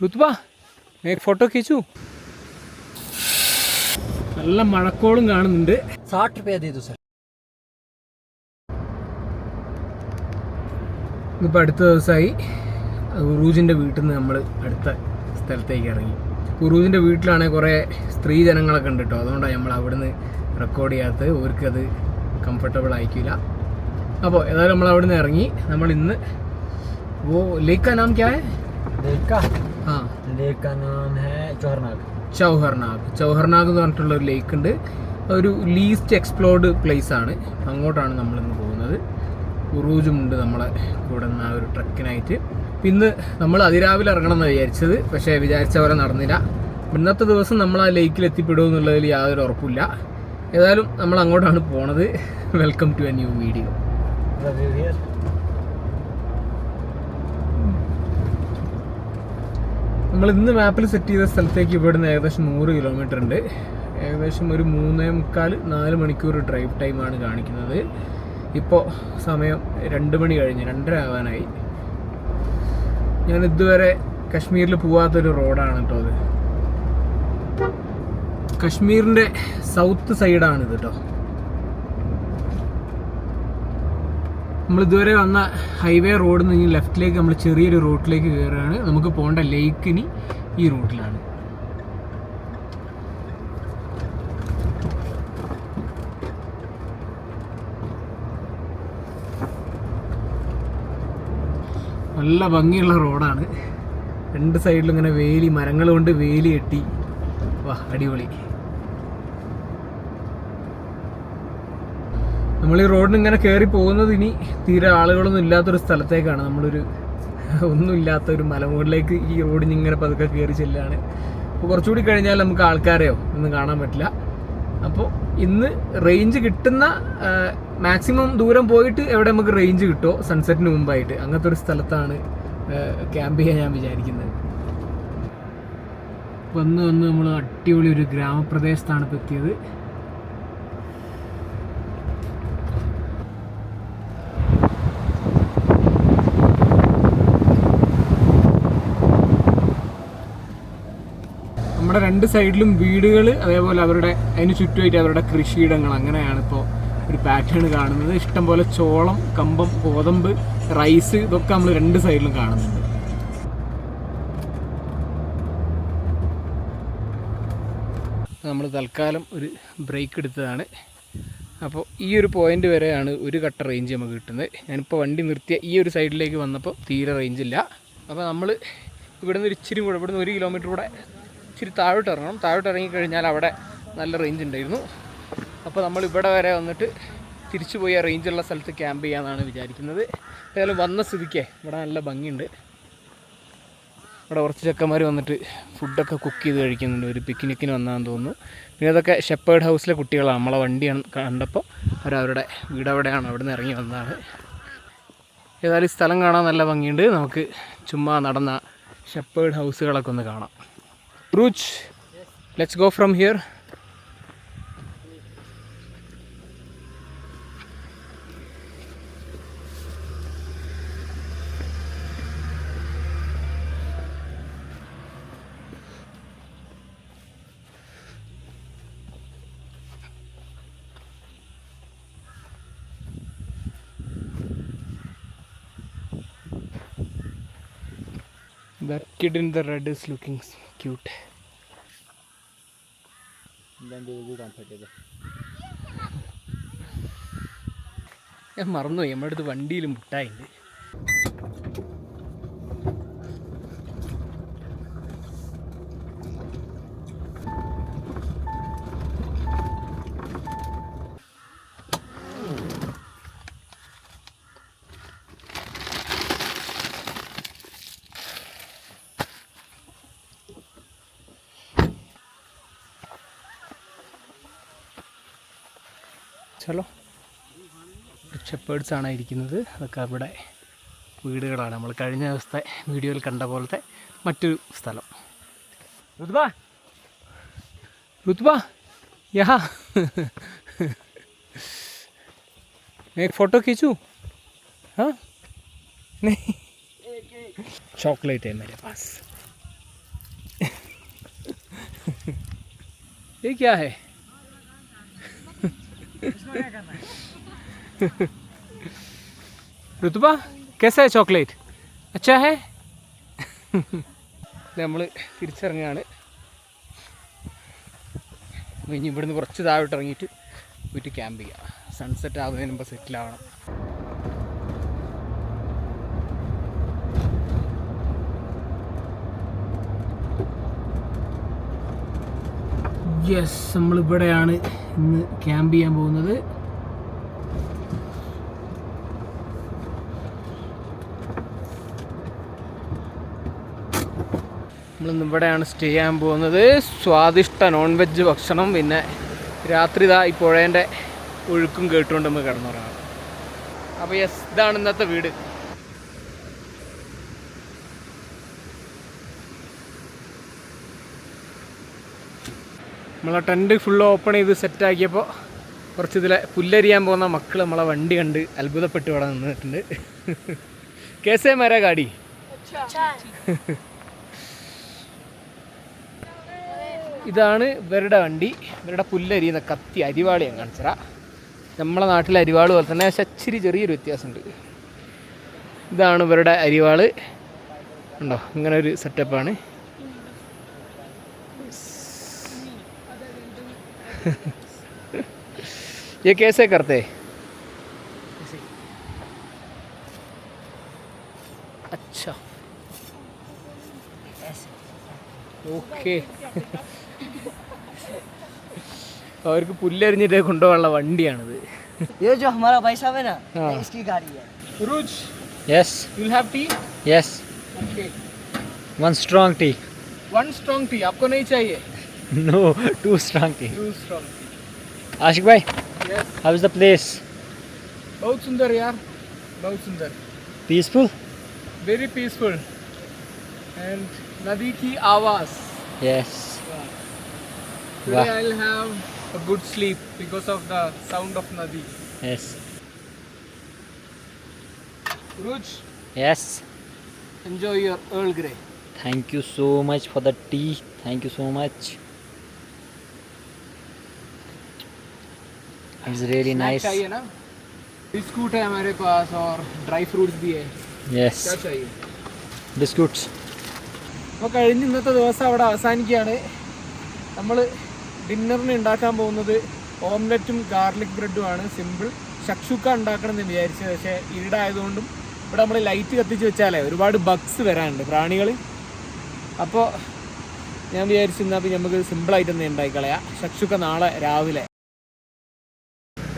രുത്ബ എനിക്ക് ഫോട്ടോ കീച്ചു നല്ല മഴക്കോളും കാണുന്നുണ്ട്. സാട്ട് പേ ചെയ്തു സർ ഇപ്പം അടുത്ത ദിവസമായി ഉറൂജിന്റെ വീട്ടിൽ നിന്ന് നമ്മൾ അടുത്ത സ്ഥലത്തേക്ക് ഇറങ്ങി. ഉറൂജിന്റെ വീട്ടിലാണെങ്കിൽ കുറേ സ്ത്രീ ജനങ്ങളൊക്കെ ഉണ്ട് കേട്ടോ അതുകൊണ്ടാണ് നമ്മൾ അവിടുന്ന് റെക്കോർഡ് ചെയ്യാത്തത്. അവർക്കത് കംഫർട്ടബിൾ ആയിക്കില്ല അപ്പോൾ ഏതായാലും നമ്മൾ അവിടുന്ന് ഇറങ്ങി. നമ്മൾ ഇന്ന് ഓ ലേക്ക് നാം ക്യാ? ലേക്കാ. ലേക്ക് ചോഹർനാഗ്. ചൗഹർനാഗ്. ചൗഹർനാഗ് എന്ന് പറഞ്ഞിട്ടുള്ള ഒരു ലേക്ക് ഉണ്ട്. ഒരു ലീസ്റ്റ് എക്സ്പ്ലോർഡ് പ്ലേസ് ആണ്. അങ്ങോട്ടാണ് നമ്മൾ ഇന്ന് പോകുന്നത്. ഉറൂജുമുണ്ട് നമ്മളെ കൂടെ നിന്ന് ആ ഒരു ട്രക്കിനായിട്ട് ഇന്ന് നമ്മൾ അതിരാവിലെ ഇറങ്ങണം എന്ന് വിചാരിച്ചത്. പക്ഷേ വിചാരിച്ച പോലെ നടന്നില്ല. ഇന്നത്തെ ദിവസം നമ്മൾ ആ ലേക്കിൽ എത്തിപ്പെടുമോ എന്നുള്ളതിൽ യാതൊരു ഉറപ്പില്ല ഏതായാലും നമ്മൾ അങ്ങോട്ടാണ് പോണത്. Welcome to a new video നമ്മൾ ഇന്ന് മാപ്പിൽ സെറ്റ് ചെയ്ത സ്ഥലത്തേക്ക് ഇവിടുന്ന് ഏകദേശം നൂറ് കിലോമീറ്റർ ഉണ്ട്. ഏകദേശം ഒരു മൂന്നേ മുക്കാൽ നാല് മണിക്കൂർ ഡ്രൈവ് ടൈമാണ് കാണിക്കുന്നത്. ഇപ്പോൾ സമയം രണ്ട് മണി കഴിഞ്ഞ് രണ്ടര ആവാനായി. ഞാൻ ഇതുവരെ കശ്മീരിൽ പോവാത്തൊരു റോഡാണ് കേട്ടോ അത്. കശ്മീരിന്റെ സൗത്ത് സൈഡാണിത് കേട്ടോ നമ്മൾ ഇതുവരെ വന്ന ഹൈവേ റോഡിൽ നിന്ന് ലെഫ്റ്റിലേക്ക് നമ്മൾ ചെറിയൊരു റൂട്ടിലേക്ക് കയറുകയാണ് നമുക്ക് പോകേണ്ട ലേക്കിനി ഈ റൂട്ടിലാണ് നല്ല ഭംഗിയുള്ള റോഡാണ് രണ്ട് സൈഡിലും ഇങ്ങനെ വേലി മരങ്ങൾ കൊണ്ട് വേലി കെട്ടി. വാ അടിപൊളി. നമ്മൾ ഈ റോഡിന് ഇങ്ങനെ കയറി പോകുന്നത് ഇനി തീരെ ആളുകളൊന്നും ഇല്ലാത്തൊരു സ്ഥലത്തേക്കാണ്. നമ്മളൊരു ഒന്നുമില്ലാത്ത ഒരു മലമുകളിലേക്ക് ഈ റോഡിന് ഇങ്ങനെ പതുക്കെ കയറി ചെല്ലുകയാണ് അപ്പോൾ കുറച്ചുകൂടി കഴിഞ്ഞാൽ നമുക്ക് ആൾക്കാരെയോ ഒന്നും കാണാൻ പറ്റില്ല. അപ്പോൾ ഇന്ന് റേഞ്ച് കിട്ടുന്ന മാക്സിമം ദൂരം പോയിട്ട് എവിടെ നമുക്ക് റേഞ്ച് കിട്ടുമോ സൺസെറ്റിന് മുമ്പായിട്ട്. അങ്ങനത്തെ ഒരു സ്ഥലത്താണ് ക്യാമ്പ് ചെയ്യാൻ ഞാൻ വിചാരിക്കുന്നത്. വന്ന് വന്ന് നമ്മൾ അടിപൊളി ഒരു ഗ്രാമപ്രദേശത്താണ് ഇപ്പോൾ എത്തിയത്. നമ്മുടെ രണ്ട് സൈഡിലും വീടുകൾ അതേപോലെ അവരുടെ അതിന് ചുറ്റുമായിട്ട് അവരുടെ കൃഷിയിടങ്ങൾ. അങ്ങനെയാണ് ഇപ്പോൾ ഒരു പാറ്റേൺ കാണുന്നത്. ഇഷ്ടംപോലെ ചോളം കമ്പം ഗോതമ്പ് റൈസ് ഇതൊക്കെ നമ്മൾ രണ്ട് സൈഡിലും കാണുന്നുണ്ട്. നമ്മൾ തൽക്കാലം ഒരു ബ്രേക്ക് എടുത്തതാണ്. അപ്പോൾ ഈ ഒരു പോയിന്റ് വരെയാണ് ഒരു കട്ട റേഞ്ച് നമുക്ക് കിട്ടുന്നത്. ഞാനിപ്പോൾ വണ്ടി നിർത്തിയ ഈ ഒരു സൈഡിലേക്ക് വന്നപ്പോൾ തീരെ റേഞ്ച് ഇല്ല. അപ്പോൾ നമ്മൾ ഇവിടെ നിന്ന് ഒരു ഇച്ചിരി കൂടെ ഇവിടെ നിന്ന് ഒരു കിലോമീറ്റർ കൂടെ ഇച്ചിരി താഴോട്ട് ഇറങ്ങണം താഴോട്ട് ഇറങ്ങിക്കഴിഞ്ഞാൽ അവിടെ നല്ല റേഞ്ച് ഉണ്ടായിരുന്നു. അപ്പോൾ നമ്മൾ ഇവിടെ വരെ വന്നിട്ട് തിരിച്ചു പോയി ആ റേഞ്ചുള്ള സ്ഥലത്ത് ക്യാമ്പ് ചെയ്യാമെന്നാണ് വിചാരിക്കുന്നത്. ഏതായാലും വന്ന സ്ഥിതിക്ക് ഇവിടെ നല്ല ഭംഗിയുണ്ട്. ഇവിടെ കുറച്ച് ചെക്കന്മാർ വന്നിട്ട് ഫുഡൊക്കെ കുക്ക് ചെയ്ത് കഴിക്കുന്നുണ്ട്. ഒരു പിക്നിക്കിന് വന്നതാന്ന് തോന്നുന്നു. പിന്നെ അതൊക്കെ ഷെപ്പേർഡ് ഹൗസിലെ കുട്ടികളാണ്. നമ്മളെ വണ്ടിയാണ് കണ്ടപ്പോൾ അവരവരുടെ വീട് അവിടെയാണ്. അവിടെ നിന്ന് ഇറങ്ങി വന്നതാണ്. ഏതായാലും സ്ഥലം കാണാൻ നല്ല ഭംഗിയുണ്ട്. നമുക്ക് ചുമ്മാ നടന്ന ഷെപ്പേർഡ് ഹൗസുകളൊക്കെ ഒന്ന് കാണാം. Bruce, yes. let's go from here. That kid in the red is looking cute. Will be comfortable. ഞാൻ മറന്നു നമ്മുടെ അടുത്ത് വണ്ടിയിൽ മുട്ടായിണ്ട് ചലോ. ഷെപ്പേഡ്സാണ് ഇരിക്കുന്നത്. അതൊക്കെ അവിടെ വീടുകളാണ്. നമ്മൾ കഴിഞ്ഞ ദിവസത്തെ വീഡിയോയിൽ കണ്ട പോലത്തെ മറ്റൊരു സ്ഥലം. രുത്ബ രുത്ബ യഹാ एक फोटो खींचू हाँ नहीं चॉकलेट है मेरे पास ये क्या ഋതുബ കേസ ചോക്ലേറ്റ്? അച്ഛാ ഹേ? നമ്മൾ തിരിച്ചിറങ്ങുകയാണ് ഇനി ഇവിടുന്ന് കുറച്ച് താഴോട്ട് ഇറങ്ങിയിട്ട് പോയിട്ട് ക്യാമ്പ് ചെയ്യാം. സൺസെറ്റ് ആകുന്നതിന് മുമ്പ് സെറ്റിലാവണം യെസ് നമ്മളിവിടെയാണ് ഇന്ന് ക്യാമ്പ് ചെയ്യാൻ പോകുന്നത്. നമ്മളിന്ന് ഇവിടെയാണ് സ്റ്റേ ചെയ്യാൻ പോകുന്നത്. സ്വാദിഷ്ട നോൺ വെജ് ഭക്ഷണം. പിന്നെ രാത്രി ഇതാ ഈ പുഴേന്റെ ഒഴുക്കും കേട്ടുകൊണ്ട് നമ്മൾ കിടന്നുറങ്ങാം. അപ്പോൾ യെസ് ഇതാണ് ഇന്നത്തെ വീട്. നമ്മളെ ടെന്റ് ഫുൾ ഓപ്പൺ ചെയ്ത് സെറ്റാക്കിയപ്പോൾ കുറച്ച് ഇതിലെ പുല്ലരിയാൻ പോകുന്ന മക്കൾ നമ്മളെ വണ്ടി കണ്ട് അത്ഭുതപ്പെട്ട് ഇവിടെ നിന്നിട്ടുണ്ട്. കേസേ മര ഗാഡി? ഇതാണ് ഇവരുടെ വണ്ടി. ഇവരുടെ പുല്ലരി എന്ന കത്തി അരിവാളി ഞാൻ കാണിച്ചറ നമ്മളെ നാട്ടിലെ അരിവാൾ പോലെ തന്നെ പക്ഷെ ഇച്ചിരി ചെറിയൊരു വ്യത്യാസമുണ്ട്. ഇതാണ് ഇവരുടെ അരിവാൾ. ഉണ്ടോ? ഇങ്ങനെ ഒരു സെറ്റപ്പാണ് ये कैसे करते अच्छा ഓക്കെ അവർക്ക് പുല്ലരിഞ്ഞിട്ട് കൊണ്ടുപോകാനുള്ള വണ്ടിയാണിത് ये जो हमारा भाई साहब है ना हाँ। ये इसकी गाड़ी है റുജ് Yes, you'll have tea yes. Okay One strong tea. One strong tea आपको नहीं चाहिए No, two strong tea. Two strong Ashik bhai, yes how is the place? बहुत सुंदर यार बहुत सुंदर Peaceful? वेरी पीसफुल एंड नदी की आवाज़ Yes. Today Wow. I'll have a good sleep because of the sound of Nadi. Yes. Ruj, Yes. enjoy your Earl Grey. Thank you so much for the tea. Thank you so much. It's really Snack nice. चाहिए ना biscuit है हमारे पास और dry fruits भी है क्या Yes. चाहिए Biscuits. അപ്പോൾ കഴിഞ്ഞ ഇന്നത്തെ ദിവസം അവിടെ അവസാനിക്കുകയാണ് നമ്മൾ ഡിന്നറിന് ഉണ്ടാക്കാൻ പോകുന്നത് ഓംലെറ്റും ഗാർലിക് ബ്രെഡുമാണ് സിമ്പിൾ ഷക്ഷുക്ക ഉണ്ടാക്കണം എന്ന് വിചാരിച്ചത് പക്ഷേ ഇരുടായതുകൊണ്ടും ഇവിടെ നമ്മൾ ലൈറ്റ് കത്തിച്ച് വെച്ചാലേ ഒരുപാട് ബഗ്സ് വരാനുണ്ട് പ്രാണികൾ അപ്പോൾ ഞാൻ വിചാരിച്ചു എന്നാൽ പിന്നെ നമുക്ക് സിമ്പിളായിട്ട് തന്നെ ഉണ്ടാക്കിക്കളയാം ഷക്ഷുക്ക നാളെ രാവിലെ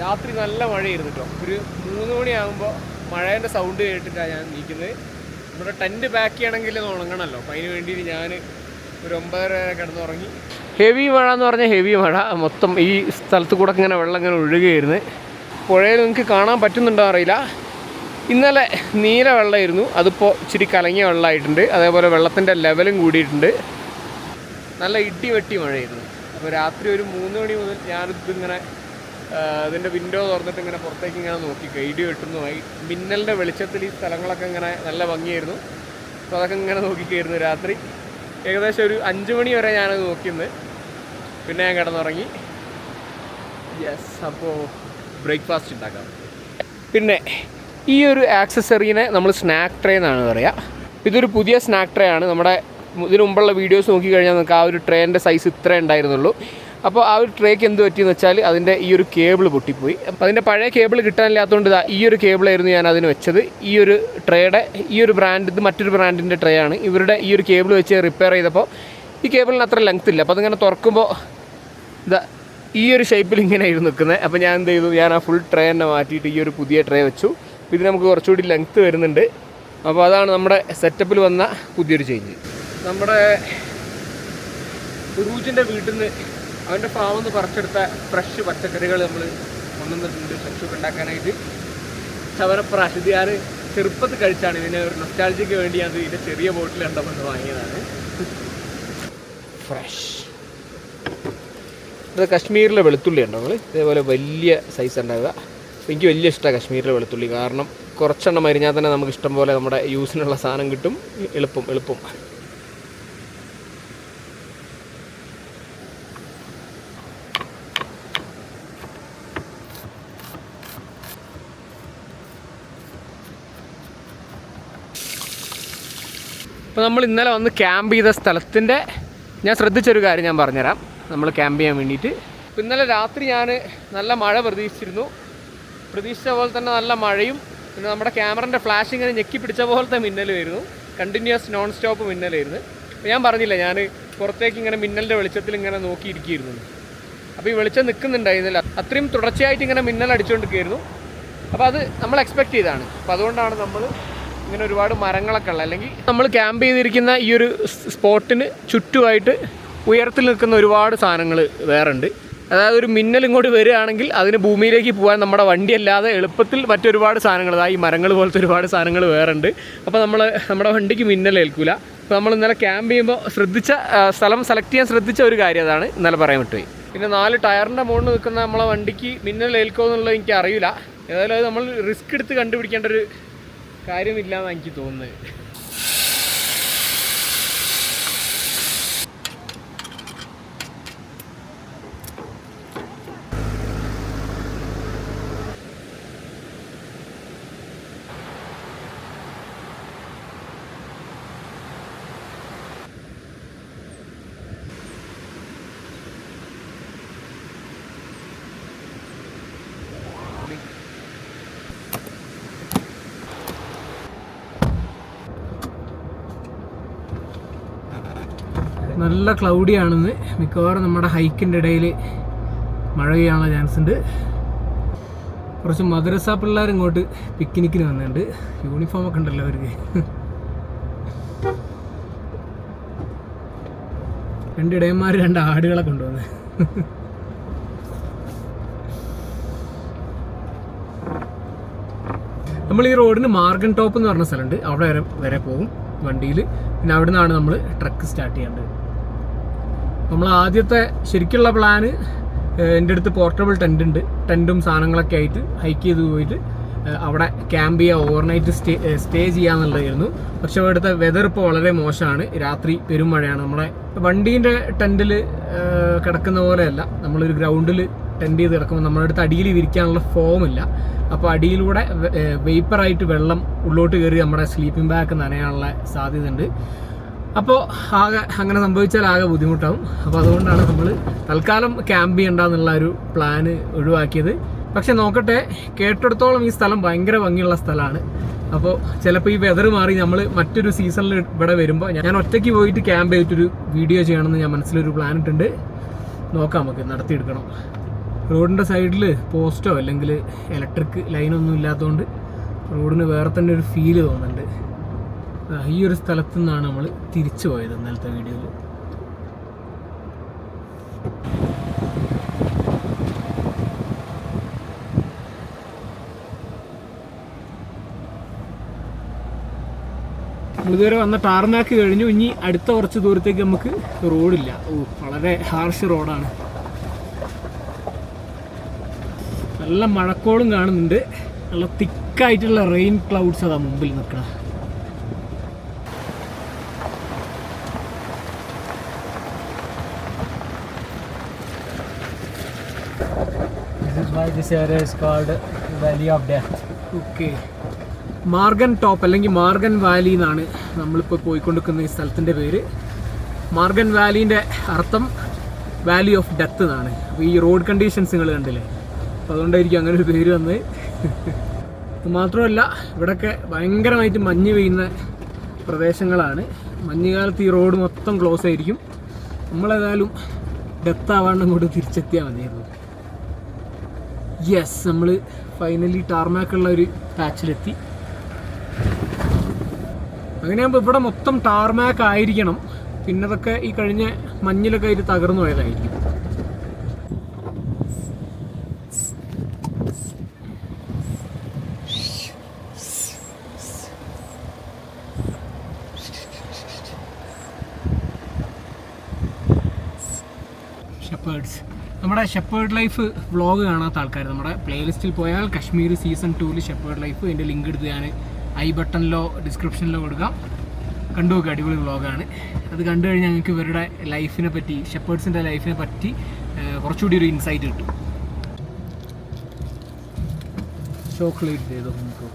രാത്രി നല്ല മഴയായിരുന്നു കേട്ടോ ഒരു മൂന്ന് മണിയാകുമ്പോൾ മഴേന്റെ സൗണ്ട് കേട്ടിട്ടാണ് ഞാൻ നിൽക്കുന്നത് നമ്മുടെ ടെന്റ് പാക്ക് ചെയ്യണമെങ്കിൽ ഉണങ്ങണമല്ലോ അപ്പോൾ അതിന് വേണ്ടി ഞാൻ ഒരു ഒമ്പതര കിടന്നുറങ്ങി. ഹെവി മഴ എന്ന് പറഞ്ഞാൽ ഹെവി മഴ. മൊത്തം ഈ സ്ഥലത്ത് കൂടെ ഇങ്ങനെ വെള്ളം ഇങ്ങനെ ഒഴുകുകയായിരുന്നു. പുഴയിൽ നിങ്ങൾക്ക് കാണാൻ പറ്റുന്നുണ്ടോ അറിയില്ല. ഇന്നലെ നീല വെള്ളമായിരുന്നു. അതിപ്പോൾ ഇച്ചിരി കലങ്ങിയ വെള്ളമായിട്ടുണ്ട്. അതേപോലെ വെള്ളത്തിന്റെ ലെവലും കൂടിയിട്ടുണ്ട്. നല്ല ഇടി വെട്ടി മഴയായിരുന്നു. അപ്പോൾ രാത്രി ഒരു മൂന്ന് മണി മുതൽ ഞാനിത് ഇങ്ങനെ അതിന്റെ വിൻഡോ തുറന്നിട്ട് ഇങ്ങനെ പുറത്തേക്ക് ഇങ്ങനെ നോക്കി. കൈഡി വെട്ടുന്നതായി മിന്നലിന്റെ വെളിച്ചത്തിൽ ഈ സ്ഥലങ്ങളൊക്കെ ഇങ്ങനെ നല്ല ഭംഗിയായിരുന്നു. അപ്പോൾ അതൊക്കെ ഇങ്ങനെ നോക്കിക്കായിരുന്നു രാത്രി. ഏകദേശം ഒരു അഞ്ച് മണി വരെ ഞാനത് നോക്കിയിരുന്നു പിന്നെ ഞാൻ കിടന്നുറങ്ങി. യെസ് അപ്പോൾ ബ്രേക്ക്ഫാസ്റ്റ് ഉണ്ടാക്കാം. പിന്നെ ഈ ഒരു ആക്സസറീനെ നമ്മൾ സ്നാക്ക് ട്രേ എന്നാണ് പറയുക ഇതൊരു പുതിയ സ്നാക്ക് ട്രേ ആണ്. നമ്മുടെ ഇതിനു മുമ്പുള്ള വീഡിയോസ് നോക്കിക്കഴിഞ്ഞാൽ നമുക്ക് ആ ഒരു ട്രേന്റെ സൈസ് ഇത്രേ ഉണ്ടായിരുന്നുള്ളൂ. അപ്പോൾ ആ ഒരു ട്രേക്ക് എന്ത് പറ്റിയെന്ന് വെച്ചാൽ അതിന്റെ ഈ ഒരു കേബിൾ പൊട്ടിപ്പോയി. അപ്പോൾ അതിന്റെ പഴയ കേബിൾ കിട്ടാനില്ലാത്തതുകൊണ്ട് ഇതാ ഈ ഒരു കേബിളായിരുന്നു ഞാൻ അതിന് വെച്ചത്. ഈ ഒരു ട്രേയുടെ ഈ ഒരു ബ്രാൻഡ് ഇത് മറ്റൊരു ബ്രാൻഡിന്റെ ട്രേ ആണ്. ഇവരുടെ ഈ ഒരു കേബിൾ വെച്ച് റിപ്പയർ ചെയ്തപ്പോൾ ഈ കേബിളിന് അത്ര ലെങ്ത് ഇല്ല. അപ്പോൾ അതിങ്ങനെ തുറക്കുമ്പോൾ ഇതാ ഈ ഒരു ഷേപ്പിൽ ഇങ്ങനെ ആയിരുന്നു നിൽക്കുന്നത് അപ്പോൾ ഞാൻ എന്ത് ചെയ്തു? ഞാൻ ആ ഫുൾ ട്രേ തന്നെ മാറ്റിയിട്ട് ഈ ഒരു പുതിയ ട്രേ വെച്ചു. ഇതിന് നമുക്ക് കുറച്ചുകൂടി ലെങ്ത്ത് വരുന്നുണ്ട്. അപ്പോൾ അതാണ് നമ്മുടെ സെറ്റപ്പിൽ വന്ന പുതിയൊരു ചേഞ്ച് നമ്മുടെ ഉറൂജിന്റെ വീട്ടിൽ നിന്ന് അവന്റെ ഫാമിൽ നിന്ന് പറിച്ചെടുത്ത ഫ്രഷ് പച്ചക്കറികൾ നമ്മൾ കൊണ്ടുവന്നിട്ടുണ്ട് ഫ്രഷ് ഉണ്ടാക്കാനായിട്ട് ചവരപ്ര ഞാൻ ചെറുപ്പത്തിൽ കഴിച്ചാണ്. ഇതിന് ഒരു നൊസ്റ്റാൾജിക്ക് വേണ്ടി ഞാൻ ഇതിന്റെ ചെറിയ ബോട്ടിൽ കണ്ടപ്പോൾ വാങ്ങിയതാണ്. ഫ്രഷ് ഇത് കശ്മീരിലെ വെളുത്തുള്ളി ഉണ്ടോ നിങ്ങൾ? ഇതേപോലെ വലിയ സൈസ് ഉണ്ടാവുക. എനിക്ക് വലിയ ഇഷ്ടമാണ് കശ്മീരിലെ വെളുത്തുള്ളി. കാരണം കുറച്ചെണ്ണം മരിഞ്ഞാൽ തന്നെ നമുക്ക് ഇഷ്ടം പോലെ നമ്മുടെ യൂസിനുള്ള സാധനം കിട്ടും. എളുപ്പം എളുപ്പം. അപ്പോൾ നമ്മൾ ഇന്നലെ വന്ന് ക്യാമ്പ് ചെയ്ത സ്ഥലത്തിന്റെ ഞാൻ ശ്രദ്ധിച്ചൊരു കാര്യം ഞാൻ പറഞ്ഞുതരാം. നമ്മൾ ക്യാമ്പ് ചെയ്യാൻ വേണ്ടിയിട്ട്. അപ്പോൾ ഇന്നലെ രാത്രി ഞാൻ നല്ല മഴ പ്രതീക്ഷിച്ചിരുന്നു. പ്രതീക്ഷിച്ച പോലെ തന്നെ നല്ല മഴയും പിന്നെ നമ്മുടെ ക്യാമറന്റെ ഫ്ലാഷ് ഇങ്ങനെ ഞെക്കി പിടിച്ച പോലത്തെ മിന്നലുമായിരുന്നു. കണ്ടിന്യൂസ് നോൺ സ്റ്റോപ്പ് മിന്നലായിരുന്നു. അപ്പോൾ ഞാൻ പറഞ്ഞില്ല ഞാൻ പുറത്തേക്ക് ഇങ്ങനെ മിന്നലിന്റെ വെളിച്ചത്തിൽ ഇങ്ങനെ നോക്കിയിരിക്കുകയായിരുന്നു. അപ്പോൾ ഈ വെളിച്ചം നിൽക്കുന്നുണ്ടായിരുന്നില്ല. അത്രയും തുടർച്ചയായിട്ട് ഇങ്ങനെ മിന്നൽ അടിച്ചുകൊണ്ടിരിക്കുകയായിരുന്നു അപ്പോൾ അത് നമ്മൾ എക്സ്പെക്റ്റ് ചെയ്താണ് അപ്പോൾ അതുകൊണ്ടാണ് നമ്മൾ ഇങ്ങനെ ഒരുപാട് മരങ്ങളൊക്കെ ഉള്ള അല്ലെങ്കിൽ നമ്മൾ ക്യാമ്പ് ചെയ്തിരിക്കുന്ന ഈ ഒരു സ്പോട്ടിന് ചുറ്റുമായിട്ട് ഉയരത്തിൽ നിൽക്കുന്ന ഒരുപാട് സാധനങ്ങൾ വേറെ ഉണ്ട് അതായത് ഒരു മിന്നൽ ഇങ്ങോട്ട് വരികയാണെങ്കിൽ അതിന് ഭൂമിയിലേക്ക് പോകാൻ നമ്മുടെ വണ്ടി അല്ലാതെ എളുപ്പത്തിൽ മറ്റൊരുപാട് സാധനങ്ങൾ അതായത് ഈ മരങ്ങൾ പോലത്തെ ഒരുപാട് സാധനങ്ങൾ വേറെ ഉണ്ട് അപ്പോൾ നമ്മൾ നമ്മുടെ വണ്ടിക്ക് മിന്നൽ ഏൽക്കില്ല അപ്പോൾ നമ്മൾ ഇന്നലെ ക്യാമ്പ് ചെയ്യുമ്പോൾ ശ്രദ്ധിച്ച സ്ഥലം സെലക്ട് ചെയ്യാൻ ശ്രദ്ധിച്ച ഒരു കാര്യം അതാണ് ഇന്നലെ പറയാൻ വിട്ടുപോയി പിന്നെ നാല് ടയറിന്റെ മുകളിൽ നിൽക്കുന്ന നമ്മളെ വണ്ടിക്ക് മിന്നൽ ഏൽക്കുമോ എന്നുള്ളത് എനിക്ക് അറിയില്ല ഏതായാലും അത് നമ്മൾ റിസ്ക് എടുത്ത് കണ്ടുപിടിക്കേണ്ട ഒരു കാര്യമില്ല എന്നാണ് എനിക്ക് തോന്നുന്നത്. നല്ല ക്ലൗഡി ആണെന്ന് മിക്കവാറും നമ്മുടെ ഹൈക്കിന്റെ ഇടയിൽ മഴ പെയ്യാനുള്ള ചാൻസ് ഉണ്ട്. കുറച്ച് മദ്രസ പിള്ളേർ ഇങ്ങോട്ട് പിക്നിക്കിന് വന്നിട്ടുണ്ട്. യൂണിഫോം ഒക്കെ ഉണ്ടല്ലോ അവർക്ക്. രണ്ട് ഇടയന്മാർ രണ്ട് ആടുകളെ കൊണ്ടുവന്ന്. നമ്മൾ ഈ റോഡിന് മാർഗൻ ടോപ്പ് എന്ന് പറഞ്ഞ സ്ഥലമുണ്ട്. അവിടെ വരെ പോകും വണ്ടിയിൽ. പിന്നെ അവിടെ നിന്നാണ് നമ്മൾ ട്രക്ക് സ്റ്റാർട്ട് ചെയ്യേണ്ടത്. നമ്മൾ ആദ്യത്തെ ശരിക്കുള്ള പ്ലാന് എന്റെ അടുത്ത് പോർട്ടബിൾ ടെന്റ് ഉണ്ട്. ടെന്റും സാധനങ്ങളൊക്കെ ആയിട്ട് ഹൈക്ക് ചെയ്ത് പോയിട്ട് അവിടെ ക്യാമ്പ് ചെയ്യുക ഓവർനൈറ്റ് സ്റ്റേ സ്റ്റേ ചെയ്യാന്നുള്ളതായിരുന്നു. പക്ഷെ അവിടുത്തെ വെതർ ഇപ്പോൾ വളരെ മോശമാണ്. രാത്രി പെരും മഴയാണ്. നമ്മുടെ വണ്ടീന്റെ ടെന്റിൽ കിടക്കുന്ന പോലെയല്ല. നമ്മളൊരു ഗ്രൗണ്ടിൽ ടെന്റ് ചെയ്ത് കിടക്കുമ്പോൾ നമ്മുടെ അടുത്ത് അടിയിൽ വിരിക്കാനുള്ള ഫോം ഇല്ല. അപ്പോൾ അടിയിലൂടെ വേപ്പറായിട്ട് വെള്ളം ഉള്ളോട്ട് കയറി നമ്മുടെ സ്ലീപ്പിംഗ് ബാഗ് നനയാനുള്ള സാധ്യത ഉണ്ട് അപ്പോൾ ആകെ അങ്ങനെ സംഭവിച്ചാൽ ആകെ ബുദ്ധിമുട്ടാവും. അപ്പോൾ അതുകൊണ്ടാണ് നമ്മൾ തൽക്കാലം ക്യാമ്പ് ചെയ്യണ്ടെന്നുള്ള ഒരു പ്ലാന് ഒഴിവാക്കിയത്. പക്ഷെ നോക്കട്ടെ കേട്ടിടത്തോളം ഈ സ്ഥലം ഭയങ്കര ഭംഗിയുള്ള സ്ഥലമാണ്. അപ്പോൾ ചിലപ്പോൾ ഈ വെതർ മാറി നമ്മൾ മറ്റൊരു സീസണിൽ ഇവിടെ വരുമ്പോൾ ഞാൻ ഒറ്റയ്ക്ക് പോയിട്ട് ക്യാമ്പ് ചെയ്തിട്ടൊരു വീഡിയോ ചെയ്യണമെന്ന് ഞാൻ മനസ്സിലൊരു പ്ലാൻ ഇട്ടുണ്ട്. നോക്കാം നമുക്ക് നടത്തിയെടുക്കണം. റോഡിന്റെ സൈഡിൽ പോസ്റ്റോ അല്ലെങ്കിൽ ഇലക്ട്രിക് ലൈനൊന്നും ഇല്ലാത്തതുകൊണ്ട് റോഡിന് വേറെ തന്നെ ഒരു ഫീൽ തോന്നുന്നുണ്ട്. ഈ ഒരു സ്ഥലത്തു നിന്നാണ് നമ്മൾ തിരിച്ചു പോയത് ഇന്നലത്തെ വീഡിയോയിൽ. ഇതുവരെ വന്ന ടാർമാക്ക് കഴിഞ്ഞു. ഇനി അടുത്ത കുറച്ച് ദൂരത്തേക്ക് നമുക്ക് റോഡില്ല. ഓ വളരെ ഹാർഷ് റോഡാണ് നല്ല മഴക്കോളും കാണുന്നുണ്ട്. നല്ല തിക്കായിട്ടുള്ള റെയിൻ ക്ലൗഡ്സ് അതാ മുമ്പിൽ നിൽക്കണം This area is called Valley of Death. Okay Margan top അല്ലെങ്കിൽ മാർഗൻ വാലി എന്നാണ് നമ്മളിപ്പോൾ പോയിക്കൊണ്ടിരിക്കുന്ന ഈ സ്ഥലത്തിന്റെ പേര്. മാർഗൻ വാലീന്റെ അർത്ഥം വാലി ഓഫ് ഡെത്ത് എന്നാണ്. അപ്പോൾ ഈ റോഡ് കണ്ടീഷൻസ് നിങ്ങൾ കണ്ടില്ലേ? അപ്പോൾ അതുകൊണ്ടായിരിക്കും അങ്ങനെ ഒരു പേര് വന്നത്. ഇത് മാത്രമല്ല ഇവിടെയൊക്കെ ഭയങ്കരമായിട്ട് മഞ്ഞ് പെയ്യുന്ന പ്രദേശങ്ങളാണ്. മഞ്ഞുകാലത്ത് ഈ റോഡ് മൊത്തം ക്ലോസ് ആയിരിക്കും. നമ്മളേതായാലും ഡെത്ത് ആവാണ്ട് അങ്ങോട്ട് തിരിച്ചെത്തിയാൽ മതിയായിരുന്നു. യെസ് നമ്മൾ ഫൈനലി ടാർമാക്കുള്ള ഒരു പാച്ചിലെത്തി അങ്ങനെയാകുമ്പോൾ ഇവിടെ മൊത്തം ടാർമാക്ക് ആയിരിക്കണം. പിന്നെ ഈ കഴിഞ്ഞ മഞ്ഞിലൊക്കെ ആയിട്ട് തകർന്നു പോയതായിരിക്കും. നമ്മുടെ ഷെപ്പേർഡ് ലൈഫ് വ്ളോഗ് കാണാത്ത ആൾക്കാർ നമ്മുടെ പ്ലേലിസ്റ്റിൽ പോയാൽ കശ്മീർ സീസൺ ടൂവിൽ ഷെപ്പേർഡ് ലൈഫ് എന്റെ ലിങ്ക് എടുത്ത് ഞാൻ ഐ ബട്ടണിലോ ഡിസ്ക്രിപ്ഷനിലോ കൊടുക്കാം. കണ്ടു നോക്കുക അടിപൊളി വ്ളോഗാണ് അത് കണ്ടു കഴിഞ്ഞാൽ ഞങ്ങൾക്ക് ഇവരുടെ ലൈഫിനെ പറ്റി ഷെപ്പേർഡ്സിന്റെ ലൈഫിനെ പറ്റി കുറച്ചുകൂടി ഒരു ഇൻസൈറ്റ് കിട്ടും. ചോക്ലേറ്റ് ചെയ്തോ നമുക്ക്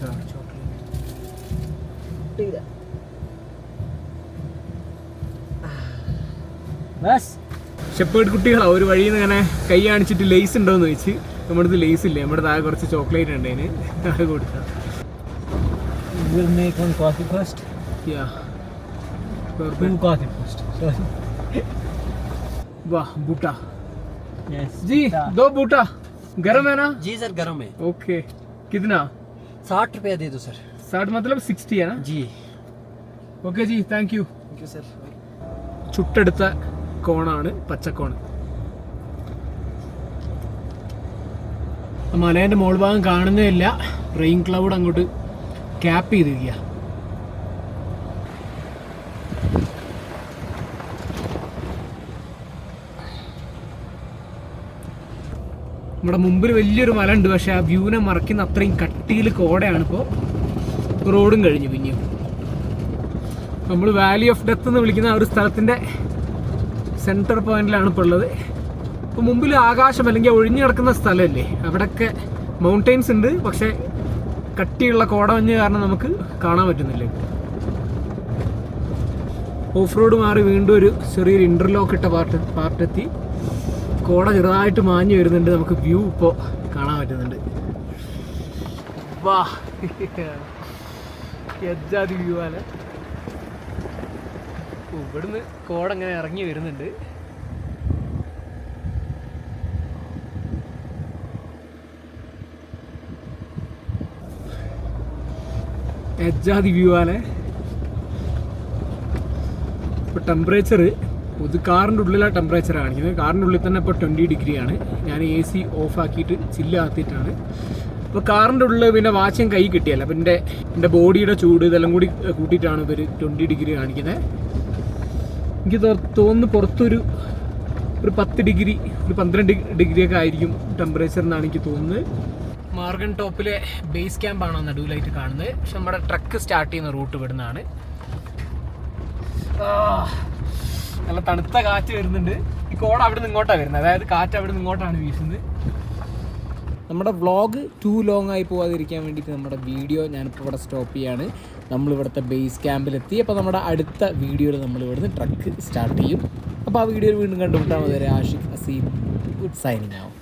ചോക്ലേറ്റ് ബസ് ഷെപ്പേർഡ് കുട്ടികളാ ഒരു വഴിയിൽ നിന്ന് ഇങ്ങനെ കൈ കാണിച്ചിട്ട് ലേസ് ഉണ്ടോയെന്ന് ചോദിച്ച് നമ്മുടെ അടുത്ത് ലേസ് ഇല്ല നമ്മുടെ താഴെ കുറച്ച് ചോക്ലേറ്റ് ഉണ്ട് അതിന് അത് കൊടുക്കാം we'll make one coffee first. യാ Two coffee first. Sorry. वाह बूटा Yes. जी दो बूटा गरम है ना जी सर गर्म है ओके कितना साठ रुपया दे दो सर साठ मतलब सिक्सटी है ना जी okay ji thank you thank you sir ചുട്ടെടുത്ത കോണാണ് പച്ചക്കോണ് മലേന്റെ ഭാഗം കാണുന്നേയില്ല. റെയിൻ ക്ലൗഡ് അങ്ങോട്ട് ക്യാപ്പ് ചെയ്തിരിക്കുക നമ്മുടെ മുമ്പിൽ വലിയൊരു മല ഉണ്ട് പക്ഷെ ആ വ്യൂവിനെ മറക്കുന്ന അത്രയും കട്ടിയിൽ കോടയാണ് ഇപ്പോൾ റോഡും കഴിഞ്ഞു പിന്നെയും. നമ്മൾ വാലി ഓഫ് ഡെത്ത് എന്ന് വിളിക്കുന്ന ആ ഒരു സ്ഥലത്തിന്റെ സെന്റർ പോയിന്റിലാണ് ഇപ്പോൾ ഉള്ളത്. ഇപ്പോൾ മുമ്പിൽ ആകാശം അല്ലെങ്കിൽ ഒഴിഞ്ഞു കിടക്കുന്ന സ്ഥലമല്ലേ? അവിടെയൊക്കെ മൗണ്ടെയിൻസ് ഉണ്ട്. പക്ഷേ കട്ടിയുള്ള കോടമഞ്ഞ് കാരണം നമുക്ക് കാണാൻ പറ്റുന്നില്ല. ഓഫ് റോഡ് മാറി വീണ്ടും ഒരു ചെറിയൊരു ഇന്റർലോക്ക് ഇട്ട പാർട്ട് പാർട്ടെത്തി. കോട ചെറുതായിട്ട് മാഞ്ഞു വരുന്നുണ്ട്. നമുക്ക് വ്യൂ ഇപ്പോൾ കാണാൻ പറ്റുന്നുണ്ട്. വാ. എജാതി വ്യൂ ആണ്. ഇവിടുന്ന് കോടങ്ങനെ ഇറങ്ങി വരുന്നുണ്ട്. എജ്ജാതി വ്യൂ ആണ്. ഇപ്പോൾ ടെമ്പറേച്ചർ ഇത് കാറിന്റെ ഉള്ളിലാണ് ടെമ്പറേച്ചർ കാണിക്കുന്നത്. കാറിന്റെ ഉള്ളിൽ തന്നെ ഇപ്പോൾ ട്വന്റി ഡിഗ്രിയാണ് ഞാൻ എ സി ഓഫ് ആക്കിയിട്ട് ചില്ലാത്തിയിട്ടാണ് അപ്പോൾ കാറിന്റെ ഉള്ളിൽ പിന്നെ വാച്ചും കൈ കിട്ടിയല്ല. അപ്പം എന്റെ എന്റെ ബോഡിയുടെ ചൂട് ഇതെല്ലാം കൂടി കൂട്ടിയിട്ടാണ് ഇവർ ട്വന്റി ഡിഗ്രി കാണിക്കുന്നത്. എനിക്ക് തോന്നുന്നു പുറത്തൊരു ഒരു പത്ത് ഡിഗ്രി ഒരു പന്ത്രണ്ട് ഡിഗ്രി ഒക്കെ ആയിരിക്കും ടെമ്പറേച്ചർ എന്നാണ് എനിക്ക് തോന്നുന്നത്. മാർഗൻ ടോപ്പിലെ ബേസ് ക്യാമ്പാണ് നടുവിലായിട്ട് കാണുന്നത്. പക്ഷെ നമ്മുടെ ട്രക്ക് സ്റ്റാർട്ട് ചെയ്യുന്ന റൂട്ട് ഇവിടുന്നാണ്. നല്ല തണുത്ത കാറ്റ് വരുന്നുണ്ട്. ഈ കോട അവിടെ നിന്ന് ഇങ്ങോട്ടാണ് വരുന്നത്. അതായത് കാറ്റ് അവിടെ നിന്ന് ഇങ്ങോട്ടാണ് വീശുന്നത്. നമ്മുടെ വ്ളോഗ് ടു ലോങ് ആയി പോവാതിരിക്കാൻ വേണ്ടിയിട്ട് നമ്മുടെ വീഡിയോ ഞാനിപ്പോൾ ഇവിടെ സ്റ്റോപ്പ് ചെയ്യാണ്. നമ്മൾ ഇവിടുത്തെ ബേസ് ക്യാമ്പിലെത്തി അപ്പോൾ നമ്മുടെ അടുത്ത വീഡിയോയിൽ നമ്മൾ ഇവിടുന്ന് ട്രക്ക് സ്റ്റാർട്ട് ചെയ്യും. അപ്പോൾ ആ വീഡിയോയിൽ വീണ്ടും കണ്ടുമുട്ടാൽ മതി ആഷിഖ് അസീം ഗുഡ് സൈനിങ് ആവും